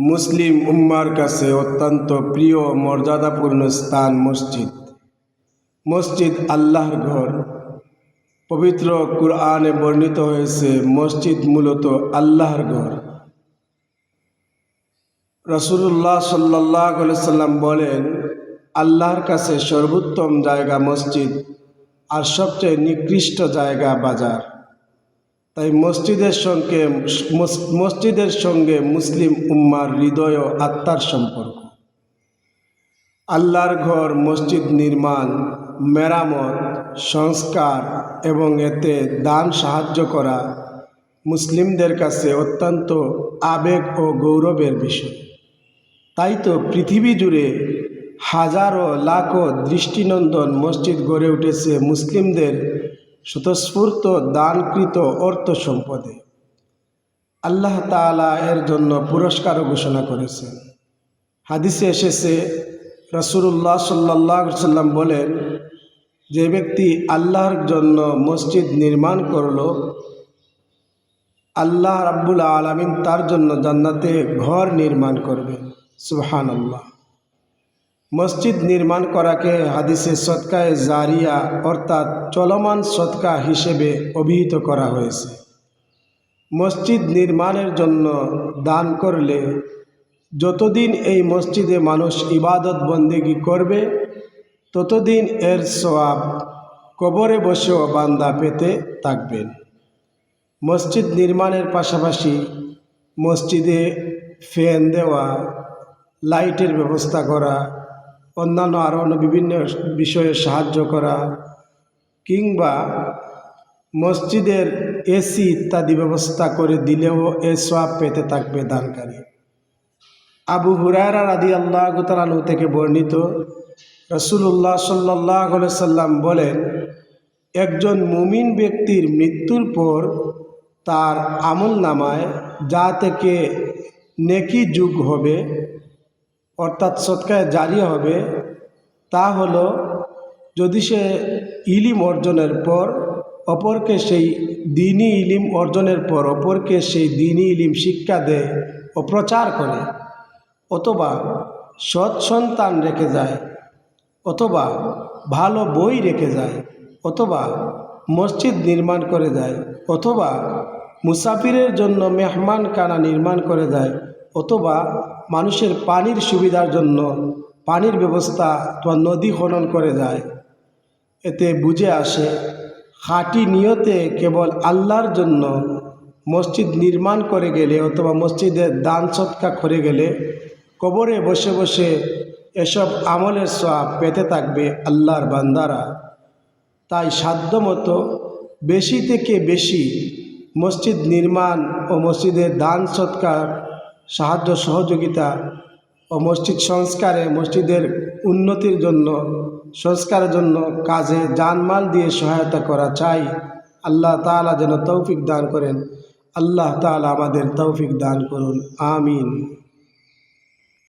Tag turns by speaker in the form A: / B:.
A: মুসলিম উম্মার কাছে অত্যন্ত প্রিয় মর্যাদাপূর্ণ স্থান মসজিদ। মসজিদ আল্লাহর ঘর। পবিত্র কুরআনে বর্ণিত হয়েছে, মসজিদ মূলত আল্লাহর ঘর। রসুল্লাহ সাল্লাহ সাল্লাম বলেন, আল্লাহর কাছে সর্বোত্তম জায়গা মসজিদ আর সবচেয়ে নিকৃষ্ট জায়গা বাজার। তাই মসজিদের সঙ্গে মসজিদের সঙ্গে মুসলিম উম্মার হৃদয় ও আত্মার সম্পর্ক। আল্লাহর ঘর, মসজিদ নির্মাণ, মেরামত, সংস্কার এবং এতে দান সাহায্য করা মুসলিমদের কাছে অত্যন্ত আবেগ ও গৌরবের বিষয়। তাই তো পৃথিবী জুড়ে হাজারো লাখো দৃষ্টিনন্দন মসজিদ গড়ে উঠেছে মুসলিমদের স্বতঃস্ফূর্ত দানকৃত অর্থ সম্পদে আল্লাহ তাআলা এর জন্য পুরস্কারও ঘোষণা করেছেন। হাদিসে এসেছে রসুল্লাহ সাল্লাহ সাল্লাম বলেন, যে ব্যক্তি আল্লাহর জন্য মসজিদ নির্মাণ করল, আল্লাহ রাব্বুল আলমিন তার জন্য জান্নাতে ঘর নির্মাণ করবে। সুহান আল্লাহ মসজিদ নির্মাণ করাকে হাদিসে সৎকায় জারিয়া অর্থাৎ চলমান সৎকা হিসেবে অভিহিত করা হয়েছে। মসজিদ নির্মাণের জন্য দান করলে যতদিন এই মসজিদে মানুষ ইবাদত বন্দেগি করবে, ততদিন এর সোয়াব কবরে বসেও বান্দা পেতে থাকবেন। মসজিদ নির্মাণের পাশাপাশি মসজিদে ফ্যান দেওয়া, লাইটের ব্যবস্থা করা অন্যান্য আরও অন্য বিভিন্ন বিষয়ে সাহায্য করা কিংবা মসজিদের এসি ইত্যাদি ব্যবস্থা করে দিলেও এ সব পেতে থাকবে দানকারী। আবু হুরায়রা রাদি আল্লাহ তালানু থেকে বর্ণিত রসুল্লাহ সাল্লাহ সাল্লাম বলেন, একজন মুমিন ব্যক্তির মৃত্যুর পর তার আমল নামায় যা থেকে নেকি যুগ হবে, অর্থাৎ সৎকায় জারি হবে তা হলো, যদি সে ইলিম অর্জনের পর, অপরকে সেই দিনই ইলিম অর্জনের পর, অপরকে সেই দিনই ইলিম শিক্ষা দেয় ও প্রচার করে, অথবা সৎ সন্তান রেখে যায়, অথবা ভালো বই রেখে যায়, অথবা মসজিদ নির্মাণ করে যায়, অথবা মুসাফিরের জন্য মেহমান কানা নির্মাণ করে যায়, অথবা মানুষের পানির সুবিধার জন্য পানির ব্যবস্থা অথবা নদী খনন করে যায়। এতে বুঝে আসে, খাঁটি নিয়তে কেবল আল্লাহর জন্য মসজিদ নির্মাণ করে গেলে অথবা মসজিদের দান সৎকা করে গেলে কবরে বসে বসে এসব আমলের সব পেতে থাকবে আল্লাহর বান্দারা। তাই সাধ্যমতো বেশি থেকে বেশি মসজিদ নির্মাণ ও মসজিদের দান সৎকার, সাহায্য সহযোগিতা ও মসজিদ সংস্কারে মসজিদের উন্নতির জন্য, সংস্কারের জন্য কাজে জানমাল দিয়ে সহায়তা করা চাই। আল্লাহ তালা যেন তৌফিক দান করেন। আল্লাহ তালা আমাদের তৌফিক দান করুন। আমিন।